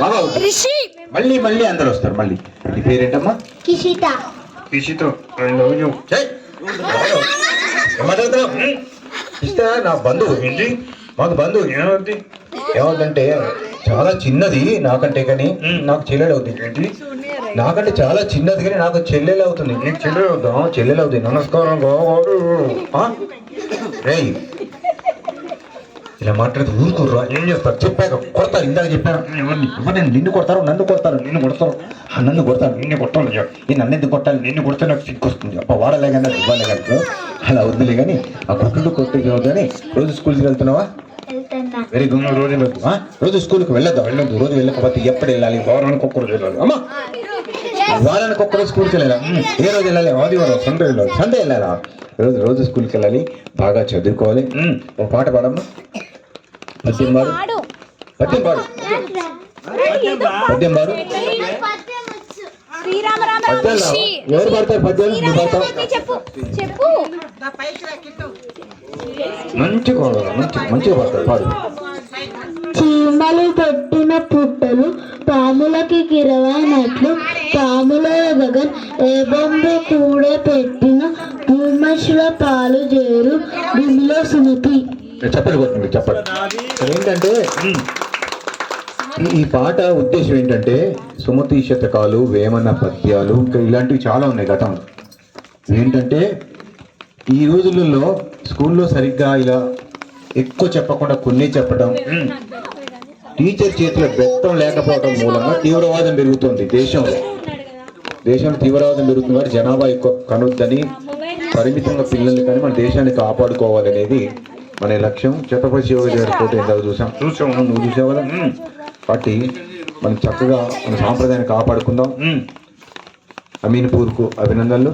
బాబా మళ్ళీ మళ్ళీ అందరు వస్తారు మళ్ళీ. నీ పేరేంటమ్మా? కిషిత. ఏమాట్లాడుతున్నావు ఇష్ట నా బంధువు. ఏంటి? మాకు బంధువు ఏమవుద్ది? ఏమవుతుందంటే చాలా చిన్నది నాకంటే కానీ నాకు చెల్లెలు అవుతుంది ఏంటి? నాకంటే చాలా చిన్నది కానీ నాకు చెల్లెలు అవుతుంది. నీకు చెల్లెలు అవుతా చెల్లెలు అవుతుంది నమస్కారం గోవాడు రేయ్ ఇలా మాట్లాడితే ఊరుకోర్రా ఏం చేస్తారు? చెప్పాక కొడతారు ఇందాక చెప్పాను. ఎవరిని? ఎవరిని? నిన్ను కొడతారు నన్ను కొడతారు నిన్ను కొడతారు. నన్ను కొడతారు నిన్ను కొట్టాలి ఈ నన్ను ఎందుకు కొట్టాలి? నిన్ను కొడితే నాకు సిగ్గు వస్తుంది. అప్ప వాడలే కానీ నాకు ఇవ్వాలి కానీ అలా వద్దులే కానీ ఆ కొట్టుడు కొట్టు కానీ రోజు స్కూల్కి వెళ్తున్నావా? వెళ్తున్నా వెరీ గుడ్ రోజు ఆ? రోజు స్కూల్కి వెళ్ళొద్దు వెళ్ళొద్దు. రోజు వెళ్ళకపోతే ఎప్పుడు వెళ్ళాలి? వారానికి ఒక్క రోజు వెళ్ళాలి అమ్మా. వారానికి ఒక్క రోజు స్కూల్కి వెళ్ళాలి? ఏ రోజు వెళ్ళాలి? ఆదివారం సండే వెళ్ళాలి. సండే వెళ్ళాలా? రోజు రోజు స్కూల్కి వెళ్ళాలి బాగా చదువుకోవాలి. ఒక పాట పాడమ్మా. పద్యం పాడు పద్యం పాడు. పద్యం పాడు శ్రీరామ రామ రామ పద్యాలు రిషి ఎవరు పాడతారు? పద్యాలు నువ్వు పాడతావు? చెప్పు చెప్పు. మంచిగా పాడు మంచి మంచిగా పాడు. చీమలు పెట్టిన పుట్టలు పాములకి గిరవనట్లు పాముల గగన్ ఏ బొమ్మ కూడా పెట్టిన భూమశివ పాలు చేరు భూమిలో సుమతి. చెప్పండి కొట్టండి చెప్పండి ఏంటంటే ఈ- పాట ఉద్దేశం ఏంటంటే సుమతి శతకాలు వేమన పద్యాలు ఇంకా ఇలాంటివి చాలా ఉన్నాయి గతంలో ఏంటంటే ఈ రోజులలో స్కూల్లో సరిగ్గా ఇలా ఎక్కువ చెప్పకుండా కొన్ని చెప్పడం టీచర్ చేతిలో బెత్తం లేకపోవడం మూలంగా తీవ్రవాదం పెరుగుతుంది దేశంలో. దేశంలో తీవ్రవాదం పెరుగుతుంది కాబట్టి జనాభా ఎక్కువ కనొద్దని పరిమితంగా పిల్లల్ని కానీ మన దేశాన్ని కాపాడుకోవాలనేది మన లక్ష్యం ఛత్రపతి శివాజీ గారి ఫోటో ఇందాక చూసాం చూసాం నువ్వు చూసావు కదా. కాబట్టి మనం చక్కగా మన సాంప్రదాయాన్ని కాపాడుకుందాం. అమీన్పూర్కు అభినందనలు.